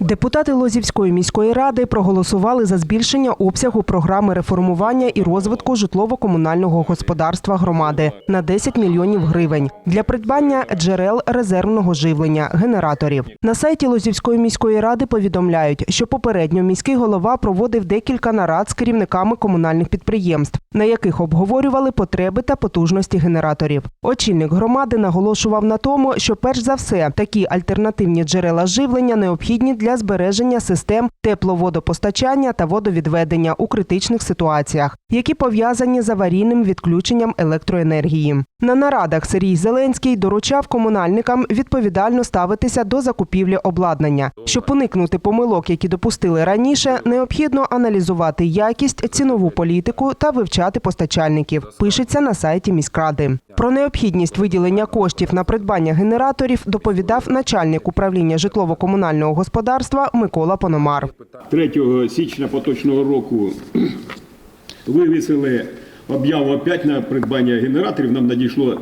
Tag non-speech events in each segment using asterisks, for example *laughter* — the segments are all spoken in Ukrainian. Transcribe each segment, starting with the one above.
Депутати Лозівської міської ради проголосували за збільшення обсягу програми реформування і розвитку житлово-комунального господарства громади на 10 мільйонів гривень для придбання джерел резервного живлення генераторів. На сайті Лозівської міської ради повідомляють, що попередньо міський голова проводив декілька нарад з керівниками комунальних підприємств, на яких обговорювали потреби та потужності генераторів. Очільник громади наголошував на тому, що перш за все такі альтернативні джерела живлення необхідні для збереження систем тепловодопостачання та водовідведення у критичних ситуаціях, які пов'язані з аварійним відключенням електроенергії. На нарадах Сергій Зеленський доручав комунальникам відповідально ставитися до закупівлі обладнання. Щоб уникнути помилок, які допустили раніше, необхідно аналізувати якість, цінову політику та вивчати постачальників. Пишеться на сайті міськради. Про необхідність виділення коштів на придбання генераторів доповідав начальник управління житлово-комунального господарства Микола Пономар. 3 січня поточного року *clears throat* вивісили об'яву опять на придбання генераторів. Нам надійшло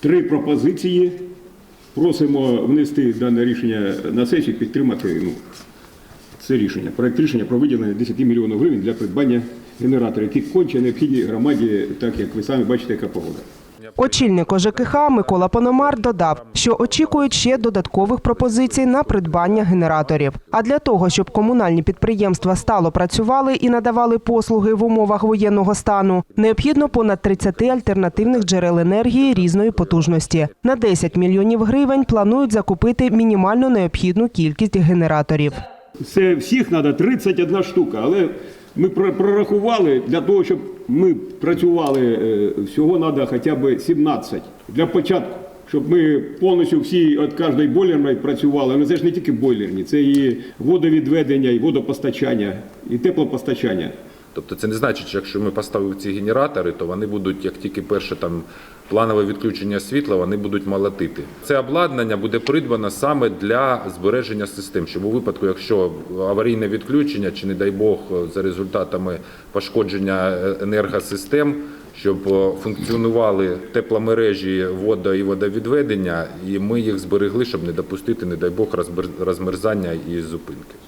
три пропозиції. Просимо внести дане рішення на сесію, підтримати ну, це рішення. Проект рішення про виділення 10 мільйонів гривень для придбання генераторів, які конче необхідні громаді, так як ви самі бачите, яка погода. Очільник ОЖКХ Микола Пономар додав, що очікують ще додаткових пропозицій на придбання генераторів. А для того, щоб комунальні підприємства стало працювали і надавали послуги в умовах воєнного стану, необхідно понад 30 альтернативних джерел енергії різної потужності. На 10 мільйонів гривень планують закупити мінімально необхідну кількість генераторів. Це всіх треба 31 штука, але ми про- прорахували для того, щоб ми працювали, е, всього треба хоча б 17. Для початку, щоб ми повністю всі від кожної бойлерної працювали. Але це ж не тільки бойлерні, це і водовідведення, і водопостачання, і теплопостачання. Тобто це не значить, що якщо ми поставили ці генератори, то вони будуть, як тільки перше там планове відключення світла, вони будуть молотити. Це обладнання буде придбано саме для збереження систем, щоб у випадку, якщо аварійне відключення чи, не дай Бог, за результатами пошкодження енергосистем, щоб функціонували тепломережі водо і водовідведення, і ми їх зберегли, щоб не допустити, не дай Бог, розмер- розмерзання і зупинки.